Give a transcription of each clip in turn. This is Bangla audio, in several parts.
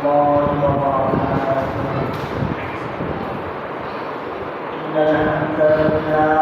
الله وبركاته إن الحمد لله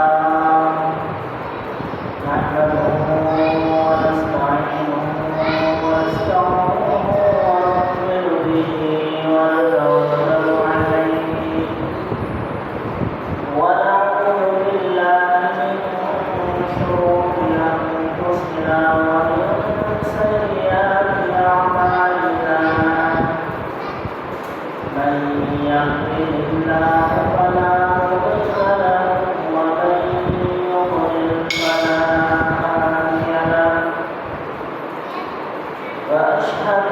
وأشهد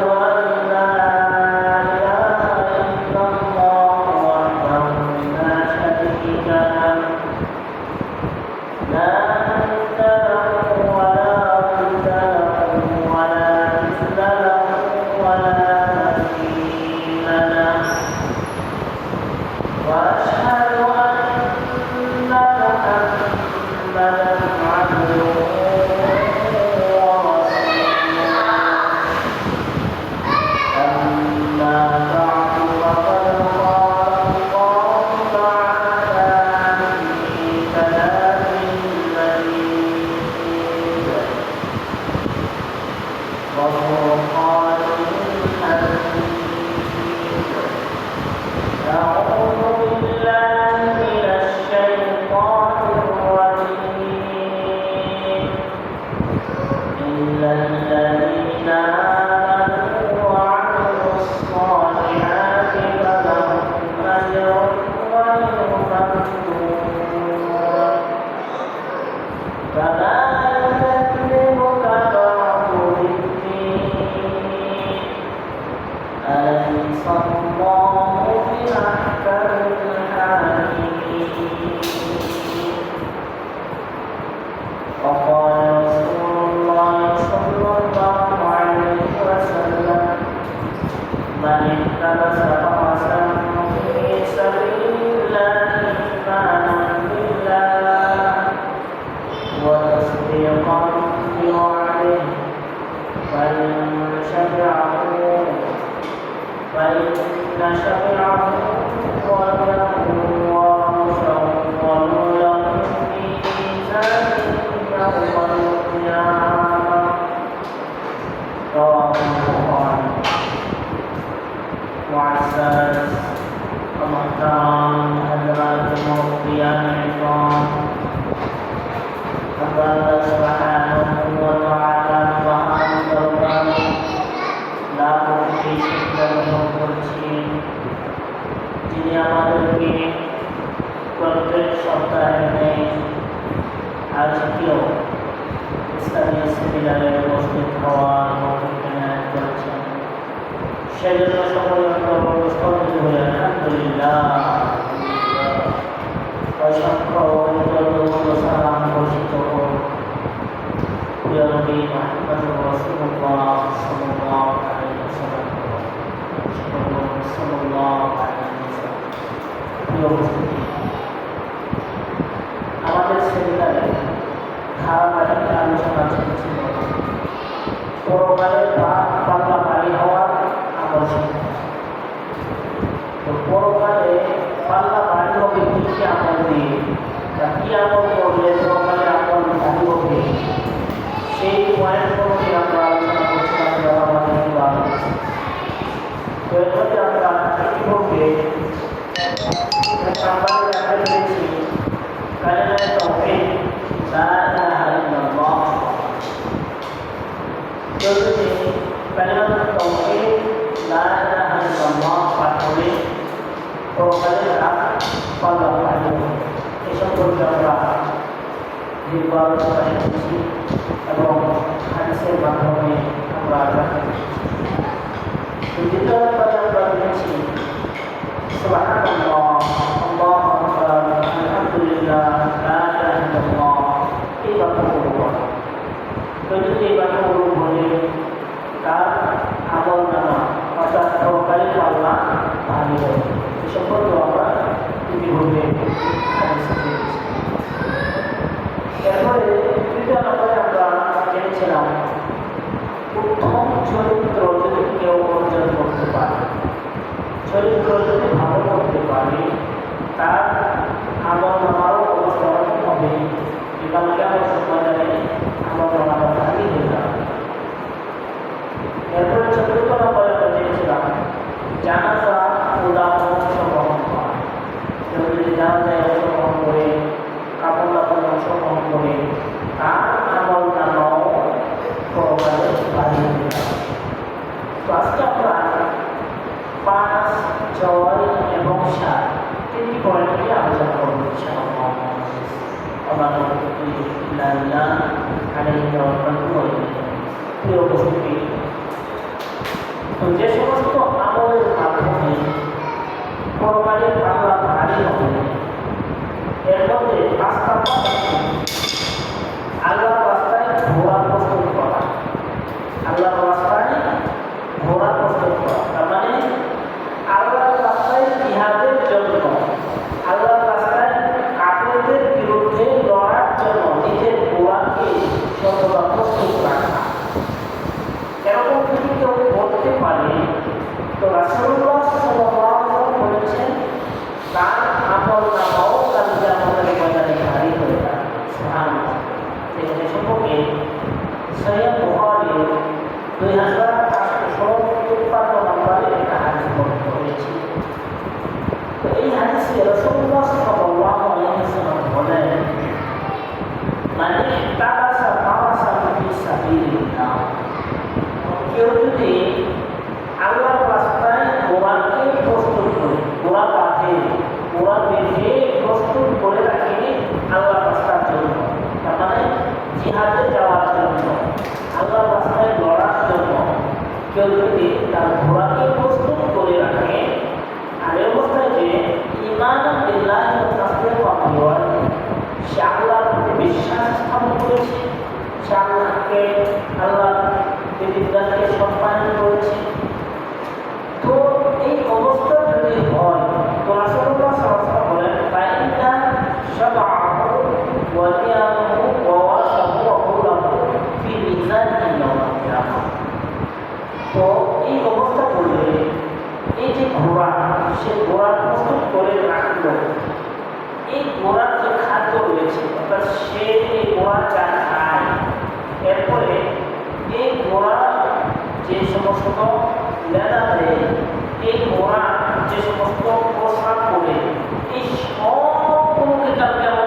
Lord, গ্রহণ করছি যিনি আমাদেরকে প্রত্যেক সপ্তাহে নেই আজকেও ইসলামী সেমিনারে উপস্থিত হওয়ার মৌখিক ন্যায় করেছেন সেজন্য সকলে স্তম্ভিত হয়ে আলহামদুলিল্লাহ অসংখ্য সালাম ঘোষিত আলাইহি ওয়াসাল্লাম সাল্লাল্লাহু আলাইহি ওয়াসাল্লাম প্রিয় উপস্থিতি আমাদের সেমিনারে ধারাবাহিক আলোচনা চলছিল। পরকালের পাল্লা বাড়ি হওয়ার আকর্ষণ তো পরকালে পাল্লা বাড়ি হবে কি কি আমল দিয়ে? বা কি আমল করলে পরকালে আমল বাড়ি হবে? সেই পয়েন্টগুলোকে আমরা এবং হাদিসের মাধ্যমে তো দ্বিতীয় ব্যাপারে আমরা জেনেছি এরপরে চতুর্থ নম্বরে আমরা চেয়েছিলাম জানাজা উদাহরণ অংশগ্রহণ করা। কেউ যদি জানাজায় অংশগ্রহণ করে, কাপড় লাপড় অংশগ্রহণ করে তার আমল নামাও প্রবাদে বাড়িয়ে তো আজকে আমরা পাঁচ, ছয় এবং সাত তিনটি পয়েন্ট নিয়ে আলোচনা করব ইনশাআল্লাহ। আমার আলাইহি প্রিয় উপস্থিতি এর মধ্যে আস্থা আল্লাহ যদি আল্লাহর রাস্তায় কোরআনকে প্রস্তুত করি গোলা আছে কোরআন বেঁধে প্রস্তুত করে রাখি আল্লাহর রাস্তার জন্য। তার মানে জিহাদে যাওয়ার জন্য আল্লাহর রাস্তায় লড়ার জন্য কেউ যদি তার তো এই অবস্থা করলে, এই যে ঘোড়া, সে ঘোড়া প্রস্তুত করে রাখল। এই ঘোড়ার যে খাদ্য রয়েছে, অর্থাৎ সে এই ঘোড়া যা খায় এরপরে এই ঘোড়া যে সমস্ত লেদা দেয়, এই ঘোড়া যে সমস্ত প্রস্রাব করে এই সমস্ত কোনো কেতাব কেমন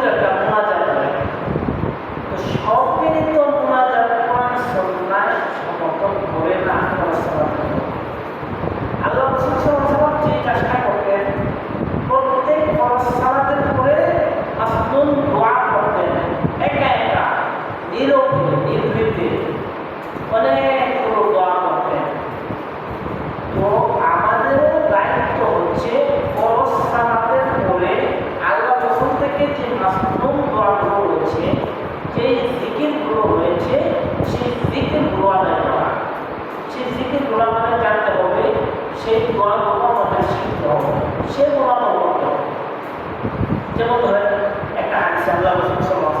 लोग इनमें রয়েছে সেই জিকিরগুলো আদায় করা সেই জিকিরগুলো আমাদের জানতে হবে, সেই দোয়াগুলো আমাদের শিখতে হবে। সেগুলো আমরা করতে যেমন ধরেন, একটা হাদিস আল্লাহ রসুল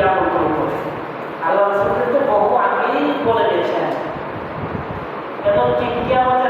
জ্ঞাপন করব। আল্লাহ রসুল তো বহু আগেই বলে দিয়েছেন। এবং কি কিয়ামতের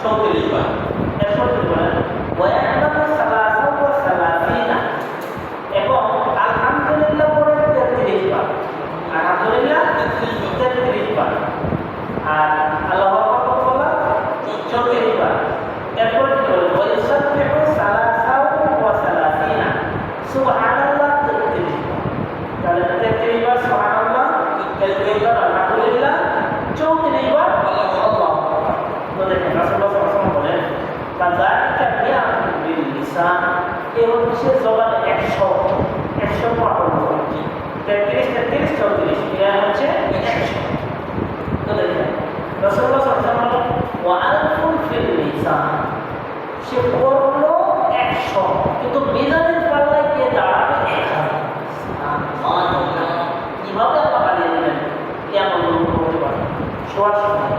创汇了一百 সে পড়ল একশো। কিন্তু মেজানের পাল্লায় কে দাঁড়াবে এক হাজার কীভাবে দেবেন কে আমার করতে পারে? শোয়ার সময়।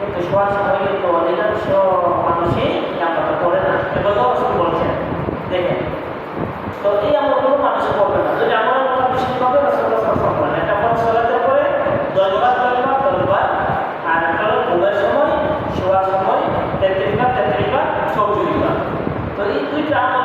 কিন্তু শোয়ার সময় কিন্তু অধিকাংশ মানুষই আমরা করে না। এবার অবশ্যই বলছেন। দেখেন, তো এই কোনো মানুষ করবে না। যদি আমার আমরা বিশেষভাবে রসগোল্লা সব করবেন একটা পর সরাতে পরে দশবার Utah.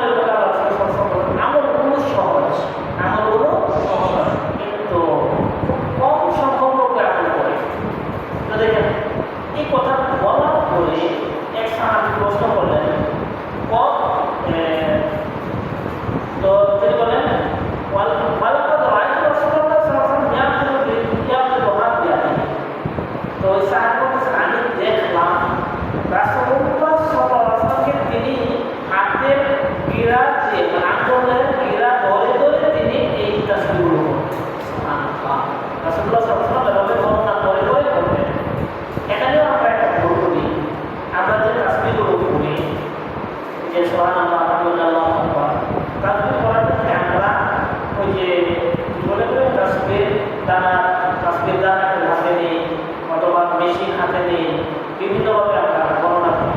বিভিন্নভাবে আমরা গণনা করি।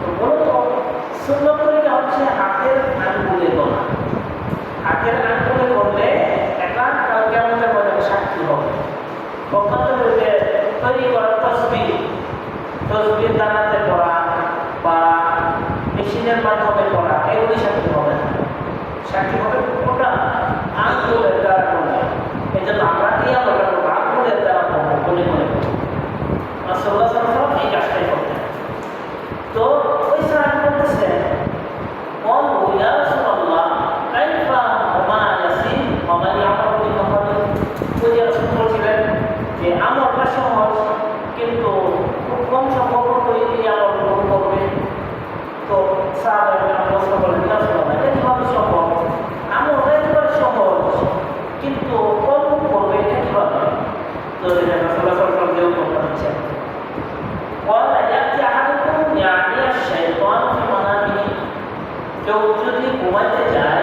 তো মূলত সুন্নত হচ্ছে হাতের আঙ্গুলে গণা হাতের আঙ্গুল কেউ যদি ঘুমাতে যায়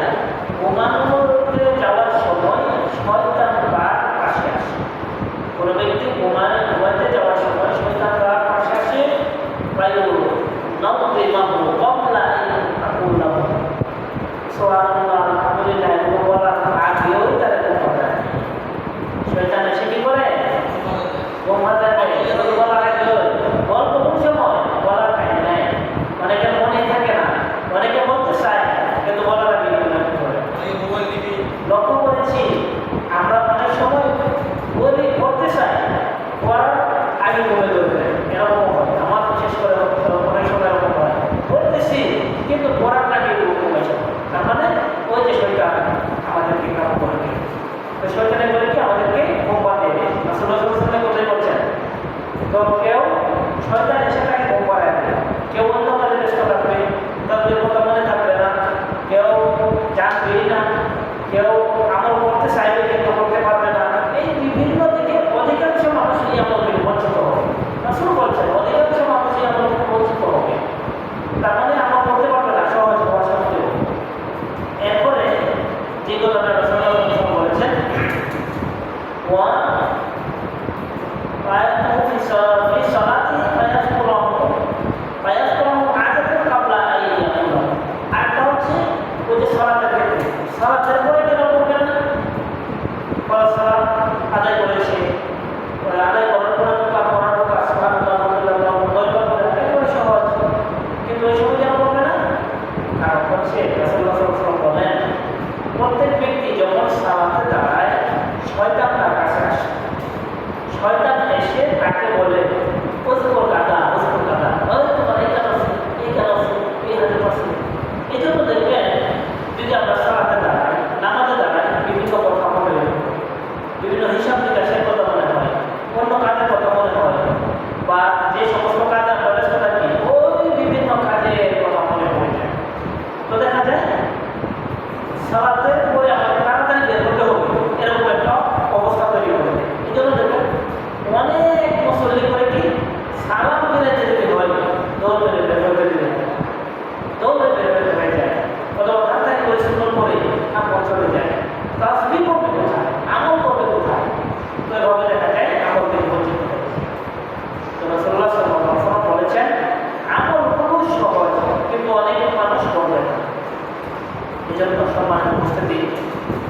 যদি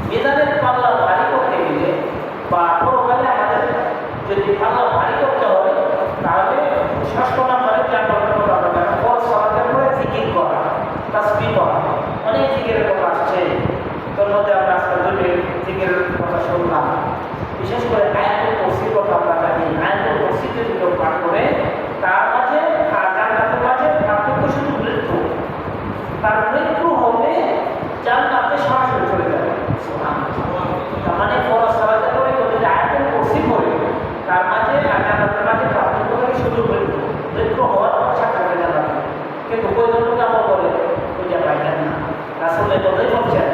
মেদানের পাল্লা ভারী করতে গেলে বা পরকালে আমাদের যদি পাল্লা কিন্তু প্রয়োজনটা আমরা বলে খুঁজে পাইলেন না। আসলে কথাই বলছেন